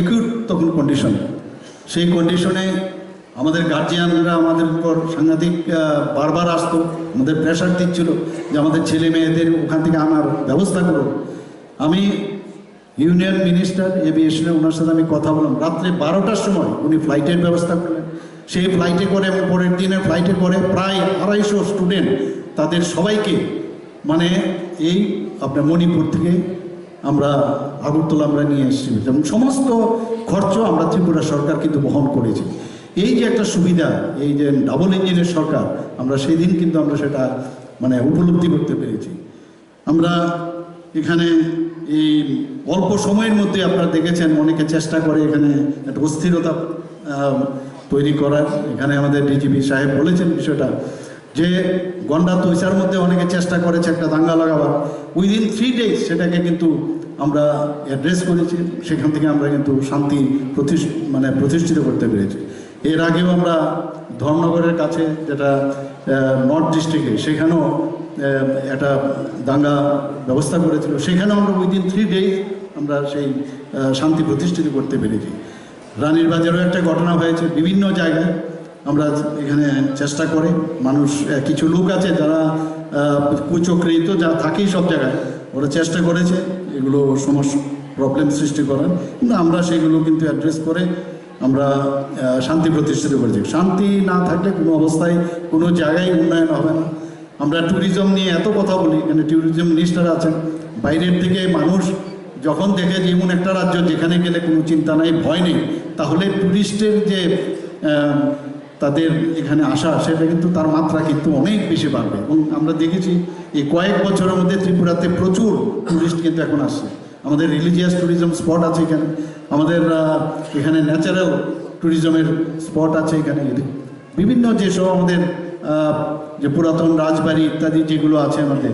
Acute তখন condition সেই কন্ডিশনে আমাদের গার্জিয়ানরা আমাদের উপর সাংঘাতিক বারবার আসতো। আমাদের প্রেশার দিচ্ছিল যে আমাদের ছেলে মেয়েদের ওখান থেকে আনার ব্যবস্থা করো। আমি ইউনিয়ন মিনিস্টার এভিয়েশনে ওনার সাথে আমি কথা বললাম। রাত্রে বারোটার সময় উনি ফ্লাইটের ব্যবস্থা করলেন। সেই ফ্লাইটে করে এবং পরের দিনের ফ্লাইটে করে প্রায় আড়াইশো স্টুডেন্ট তাদের সবাইকে মানে এই আপনার মণিপুর থেকে আমরা আগরতলা আমরা নিয়ে এসেছি এবং সমস্ত খরচ আমরা ত্রিপুরা সরকার কিন্তু বহন করেছি। এই যে একটা সুবিধা, এই যে ডাবল ইঞ্জিনের সরকার, আমরা সেই দিন কিন্তু আমরা সেটা মানে উপলব্ধি করতে পেরেছি। আমরা এখানে এই অল্প সময়ের মধ্যে আপনারা দেখেছেন, অনেকে চেষ্টা করে এখানে একটা অস্থিরতা তৈরি করার। এখানে আমাদের ডিজিপি সাহেব বলেছেন বিষয়টা। যে গন্ডা তৈসার মধ্যে অনেকে চেষ্টা করেছে একটা দাঙ্গা লাগাবার। উইদিন থ্রি ডেজ সেটাকে কিন্তু আমরা অ্যাড্রেস করেছি। সেখান থেকে আমরা কিন্তু শান্তি প্রতিষ্ঠ মানে প্রতিষ্ঠিত করতে পেরেছি। এর আগেও আমরা ধর্মনগরের কাছে যেটা নর্থ ডিস্ট্রিক্টে সেখানেও একটা দাঙ্গা ব্যবস্থা করেছিল। সেখানেও আমরা উইদিন থ্রি ডেজ আমরা সেই শান্তি প্রতিষ্ঠিত করতে পেরেছি। রানীর বাজারেও একটা ঘটনা হয়েছে বিভিন্ন জায়গায়। আমরা এখানে চেষ্টা করে মানুষ কিছু লোক আছে যারা কুচক্রিত, যা থাকেই সব জায়গায়, ওরা চেষ্টা করেছে এগুলো সমস্যা প্রবলেম সৃষ্টি করার। কিন্তু আমরা সেগুলো কিন্তু অ্যাড্রেস করে আমরা শান্তি প্রতিষ্ঠিত করেছি শান্তি না থাকলে কোনো অবস্থায় কোনো জায়গায় উন্নয়ন হবে না। আমরা ট্যুরিজম নিয়ে এত কথা বলি, এখানে ট্যুরিজম মিনিস্টার আছেন। বাইরের থেকে মানুষ যখন দেখে যে এমন একটা রাজ্য যেখানে গেলে কোনো চিন্তা নাই, ভয় নেই, তাহলে ট্যুরিস্টের যে তাদের এখানে আসা সেটা কিন্তু তার মাত্রা কিন্তু অনেক বেশি বাড়বে। এবং আমরা দেখেছি এই কয়েক বছরের মধ্যে ত্রিপুরাতে প্রচুর ট্যুরিস্ট কিন্তু এখন আসছে। আমাদের রিলিজিয়াস ট্যুরিজম স্পট আছে এখানে। আমাদের এখানে ন্যাচারাল ট্যুরিজমের স্পট আছে এখানে। বিভিন্ন যেসব আমাদের যে পুরাতন রাজবাড়ি ইত্যাদি যেগুলো আছে আমাদের।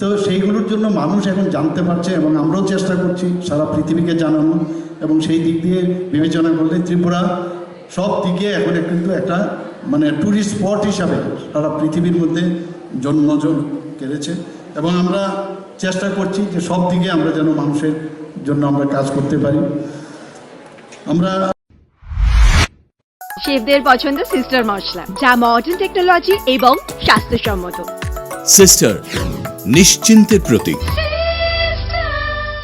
তো সেইগুলোর জন্য মানুষ এখন জানতে পারছে এবং আমরাও চেষ্টা করছি সারা পৃথিবীকে জানানো এবং সেই দিক দিয়ে বিবেচনা করলে ত্রিপুরা সব দিকে এখন কিন্তু একটা মানে ট্যুরিস্ট স্পট হিসাবে সারা পৃথিবীর মধ্যে জন্মজন কেড়েছে। এবং আমরা চেষ্টা করছি যে সব দিকে আমরা যেন মানুষের জন্য আমরা কাজ করতে পারি। আমরা শেফদের পছন্দ সিস্টার মশলা যা মডার্ন টেকনোলজি এবং স্বাস্থ্যসম্মত। সিস্টার নিশ্চিন্তের প্রতীক।